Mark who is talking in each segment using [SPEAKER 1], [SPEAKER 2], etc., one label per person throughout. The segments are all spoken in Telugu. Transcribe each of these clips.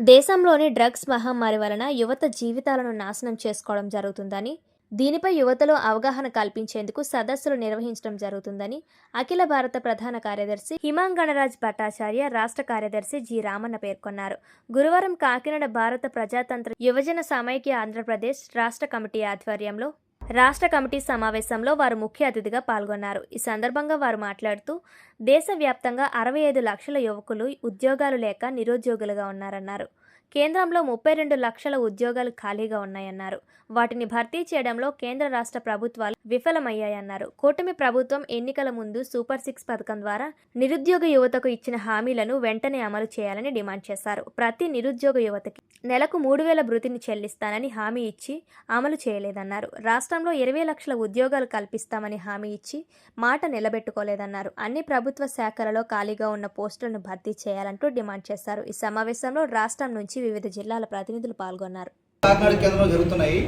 [SPEAKER 1] దేశంలోని డ్రగ్స్ మహమ్మారి వలన యువత జీవితాలను నాశనం చేసుకోవడం జరుగుతుందని దీనిపై యువతలో అవగాహన కల్పించేందుకు సదస్సులు నిర్వహించడం జరుగుతుందని అఖిల భారత ప్రధాన కార్యదర్శి హిమాంగణరాజ్ భట్టాచార్య రాష్ట్ర కార్యదర్శి జి రామన్న పేర్కొన్నారు. గురువారం కాకినాడ భారత ప్రజాతంత్ర యువజన సమైక్య ఆంధ్రప్రదేశ్ రాష్ట్ర కమిటీ ఆధ్వర్యంలో రాష్ట్ర కమిటీ సమావేశంలో వారు ముఖ్య అతిథిగా పాల్గొన్నారు. ఈ సందర్భంగా వారు మాట్లాడుతూ దేశవ్యాప్తంగా అరవై ఐదు లక్షల యువకులు ఉద్యోగాలు లేక నిరుద్యోగులుగా ఉన్నారన్నారు. కేంద్రంలో ముప్పై రెండు లక్షల ఉద్యోగాలు ఖాళీగా ఉన్నాయన్నారు. వాటిని భర్తీ చేయడంలో కేంద్ర రాష్ట్ర ప్రభుత్వాలు విఫలమయ్యాయన్నారు. కూటమి ప్రభుత్వం ఎన్నికల ముందు సూపర్ సిక్స్ పథకం ద్వారా నిరుద్యోగ యువతకు ఇచ్చిన హామీలను వెంటనే అమలు చేయాలని డిమాండ్ చేశారు. ప్రతి నిరుద్యోగ యువతకి నెలకు మూడు వేల భృతిని చెల్లిస్తానని హామీ ఇచ్చి అమలు చేయలేదన్నారు. రాష్ట్రంలో ఇరవై లక్షల ఉద్యోగాలు కల్పిస్తామని హామీ ఇచ్చి మాట నిలబెట్టుకోలేదన్నారు. అన్ని ప్రభుత్వ శాఖలలో ఖాళీగా ఉన్న పోస్టులను భర్తీ చేయాలంటూ డిమాండ్ చేశారు. ఈ సమావేశంలో రాష్ట్రం నుంచి వివిధ జిల్లాల ప్రతినిధులు పాల్గొన్నారు.
[SPEAKER 2] కాకినాడ కేంద్రంలో జరుగుతున్నాయి.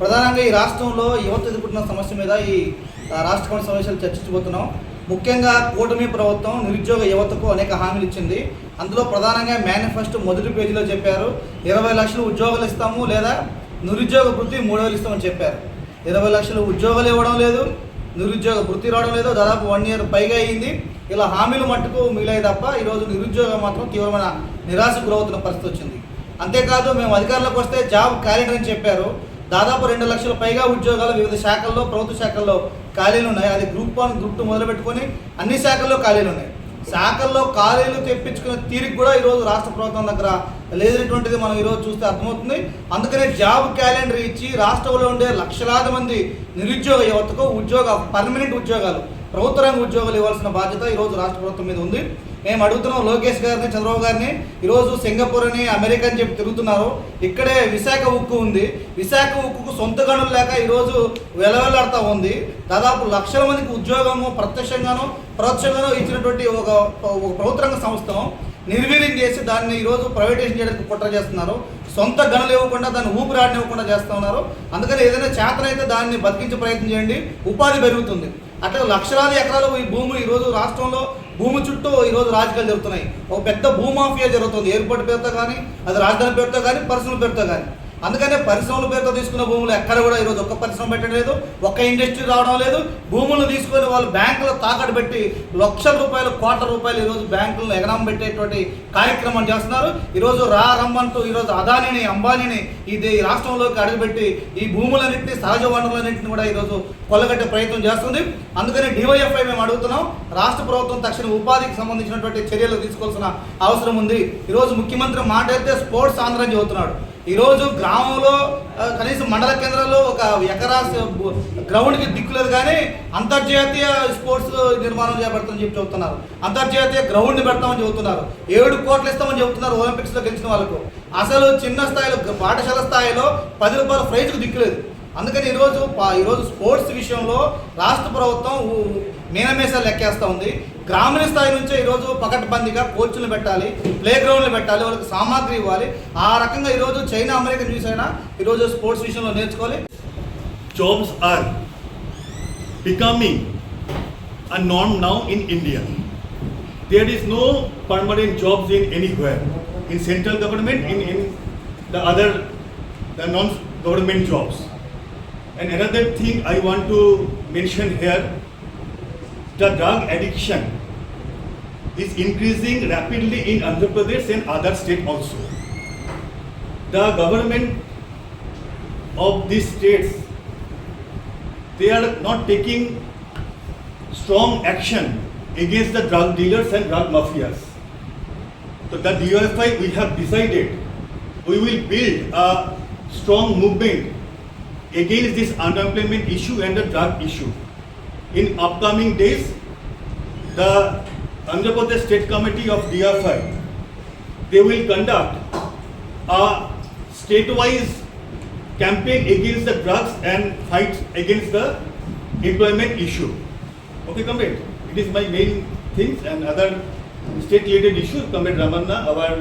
[SPEAKER 2] ప్రధానంగా ఈ రాష్ట్రంలో యువత ఎదుర్కొంటున్న సమస్య మీద ఈ రాష్ట్ర కమిటీ చర్చించబోతున్నాం. ముఖ్యంగా కూటమి ప్రభుత్వం నిరుద్యోగ యువతకు అనేక హామీలు ఇచ్చింది. అందులో ప్రధానంగా మేనిఫెస్టో మొదటి పేజీలో చెప్పారు. ఇరవై లక్షలు ఉద్యోగాలు ఇస్తాము లేదా నిరుద్యోగ వృత్తి మూడు వేలు ఇస్తామని చెప్పారు. ఇరవై లక్షలు ఉద్యోగాలు ఇవ్వడం లేదు నిరుద్యోగ వృత్తి రావడం లేదు దాదాపు వన్ ఇయర్ పైగా అయింది. ఇలా హామీలు మట్టుకు మిగిలాయి తప్ప ఈరోజు నిరుద్యోగం మాత్రం తీవ్రమైన నిరాశకు గురవుతున్న పరిస్థితి వచ్చింది. అంతేకాదు మేము అధికారంలోకి వస్తే జాబ్ క్యాలెండర్ అని చెప్పారు. దాదాపు రెండు లక్షల పైగా ఉద్యోగాలు వివిధ శాఖల్లో ప్రభుత్వ శాఖల్లో ఖాళీలు ఉన్నాయి. అది గ్రూప్ వన్ గ్రూప్ టూ మొదలుపెట్టుకొని అన్ని శాఖల్లో ఖాళీలు ఉన్నాయి. శాఖల్లో ఖాళీలు తెప్పించుకునే తీరిక కూడా ఈరోజు రాష్ట్ర ప్రభుత్వం దగ్గర లేదనేటువంటిది మనం ఈరోజు చూస్తే అర్థమవుతుంది. అందుకనే జాబ్ క్యాలెండర్ ఇచ్చి రాష్ట్రంలో ఉండే లక్షలాది మంది నిరుద్యోగ యువతకు ఉద్యోగ పర్మనెంట్ ఉద్యోగాలు ప్రభుత్వ రంగ ఉద్యోగాలు ఇవ్వాల్సిన బాధ్యత ఈరోజు రాష్ట్ర ప్రభుత్వం మీద ఉంది. మేము అడుగుతున్నాం లోకేష్ గారిని చంద్రబాబు గారిని. ఈరోజు సింగపూర్ అని అమెరికా అని చెప్పి తిరుగుతున్నారు. ఇక్కడే విశాఖ ఉక్కు ఉంది. విశాఖ ఉక్కుకు సొంత గనులు లేక ఈరోజు వెలవెలాడుతూ ఉంది. దాదాపు లక్షల మందికి ఉద్యోగము ప్రత్యక్షంగాను పరోక్షంగాను ఇచ్చినటువంటి ఒక ఒక ప్రభుత్వ సంస్థ సంస్థను నిర్వీర్యం చేసి దాన్ని ఈరోజు ప్రైవేటైజేషన్ చేయడానికి కుట్ర చేస్తున్నారు. సొంత గనులు ఇవ్వకుండా దాన్ని ఊపిరాడనివ్వకుండా చేస్తూ ఉన్నారు. అందుకని ఏదైనా చేతనైతే దాన్ని బతికించే ప్రయత్నం చేయండి. ఉపాధి పెరుగుతుంది. అట్లా లక్షలాది ఎకరాలు ఈ భూములు ఈరోజు రాష్ట్రంలో భూమి చుట్టూ ఈరోజు రాజకీయాలు జరుగుతున్నాయి. ఒక పెద్ద భూమాఫియా జరుగుతుంది. ఎయిర్పోర్ట్ పేరుతో కానీ అది రాజధాని పేరుతో కానీ పర్సనల్ పేరుతో కానీ. అందుకనే పరిశ్రమల పేరుతో తీసుకున్న భూములు ఎక్కడ కూడా ఈరోజు ఒక్క పరిశ్రమ పెట్టడం లేదు ఒక్క ఇండస్ట్రీ రావడం లేదు. భూములను తీసుకొని వాళ్ళు బ్యాంకులో తాకట్టు పెట్టి లక్షల రూపాయలు కోట్ల రూపాయలు ఈరోజు బ్యాంకులను ఎగనం పెట్టేటువంటి కార్యక్రమం చేస్తున్నారు. ఈరోజు రా రమ్మంటూ ఈరోజు అదానిని అంబానీని ఇది రాష్ట్రంలోకి అడుగుపెట్టి ఈ భూములన్నింటినీ సహజ వనరులన్నింటినీ కూడా ఈరోజు కొల్లగట్టే ప్రయత్నం చేస్తుంది. అందుకని డివైఎఫ్ఐ మేము అడుగుతున్నాం. రాష్ట్ర ప్రభుత్వం తక్షణ ఉపాధికి సంబంధించినటువంటి చర్యలు తీసుకోవాల్సిన అవసరం ఉంది. ఈరోజు ముఖ్యమంత్రి మాట అయితే స్పోర్ట్స్ ఆంధ్ర అని చెబుతున్నాడు. ఈరోజు గ్రామంలో కనీసం మండల కేంద్రాల్లో ఒక ఎకరా గ్రౌండ్కి దిక్కులేదు కానీ అంతర్జాతీయ స్పోర్ట్స్ నిర్మాణం చేపడతామని చెప్పి చెబుతున్నారు. అంతర్జాతీయ గ్రౌండ్ని పెడతామని చెబుతున్నారు. ఏడు కోట్లు ఇస్తామని చెబుతున్నారు ఒలింపిక్స్లో గెలిచిన వాళ్ళకు. అసలు చిన్న స్థాయిలో పాఠశాల స్థాయిలో పది రూపాయల ప్రైజ్కి దిక్కులేదు అందుకని ఈరోజు ఈరోజు స్పోర్ట్స్ విషయంలో రాష్ట్ర ప్రభుత్వం మీనమేసాలు లెక్కేస్తూ ఉంది. గ్రామీణ స్థాయి నుంచే ఈరోజు పకడ్బందీగా కోచ్లు పెట్టాలి ప్లే గ్రౌండ్లు పెట్టాలి వాళ్ళకి సామాగ్రి ఇవ్వాలి. ఆ రకంగా ఈరోజు చైనా అమెరికా న్యూస్ అయినా ఈరోజు స్పోర్ట్స్ విషయంలో నేర్చుకోవాలి.
[SPEAKER 3] Jobs are becoming a non now in India there is no permanent jobs in anywhere in central government in in the other the non government jobs And another thing I want to mention here, the drug addiction is increasing rapidly in Andhra Pradesh and other states also. The government of these states they are not taking strong action against the drug dealers and drug mafias. So the DUFI we have decided we will build a strong movement against this unemployment issue and the drug issue. In upcoming days, the Andhra Pradesh State Committee of DFI they will conduct a state-wise campaign against the drugs and fight against the employment issue. Okay, comrade. It is my main things and other state-related issues. Comrade Ramanna, our